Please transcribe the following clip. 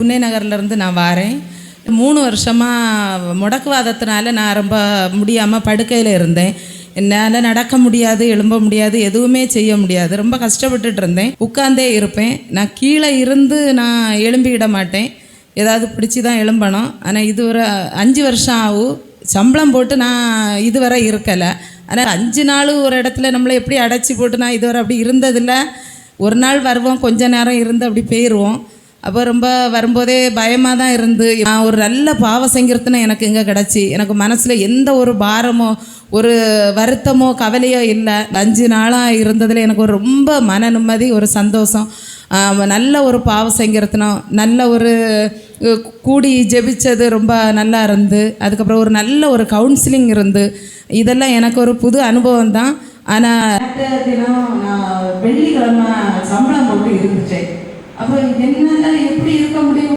புன்னே நகர்லேருந்து நான் வாரேன். மூணு வருஷமாக முடக்குவாதத்தினால நான் ரொம்ப முடியாமல் படுக்கையில் இருந்தேன். என்னால் நடக்க முடியாது எழும்ப முடியாது எதுவுமே செய்ய முடியாது. ரொம்ப கஷ்டப்பட்டுட்டு இருந்தேன். உட்காந்தே இருப்பேன். நான் கீழே இருந்து நான் எழும்பிட மாட்டேன். ஏதாவது பிடிச்சி தான் எழும்பணும். ஆனால் இது ஒரு அஞ்சு வருஷம் ஆகும் சம்பளம் போட்டு நான் இதுவரை இருக்கலை. ஆனால் அஞ்சு நாள் ஒரு இடத்துல நம்மளை எப்படி அடைச்சி போட்டு நான் இதுவரை அப்படி இருந்ததில்லை. ஒரு நாள் வருவோம் கொஞ்ச நேரம் இருந்து அப்படி போயிடுவோம் அப்போ ரொம்ப வரும்போதே பயமாக தான் இருந்து நான் ஒரு நல்ல பாவ சங்கீர்த்தனை எனக்கு இங்கே கிடச்சி. எனக்கு மனசில் எந்த ஒரு பாரமோ ஒரு வருத்தமோ கவலையோ இல்லை. அஞ்சு நாளாக இருந்ததில் எனக்கு ஒரு ரொம்ப மன நிம்மதி ஒரு சந்தோஷம். நல்ல ஒரு பாவ சங்கீர்த்தனம் நல்ல ஒரு கூடி ஜெபிச்சது ரொம்ப நல்லா இருந்து. அதுக்கப்புறம் ஒரு நல்ல ஒரு கவுன்சிலிங் இருந்து. இதெல்லாம் எனக்கு ஒரு புது அனுபவம் தான் ஆனால் தினம் நான் வெள்ளிக்கிழமை சம்பளம் போட்டு இருந்துச்சேன். அப்போ என்னால் எப்படி இருக்க முடியும்?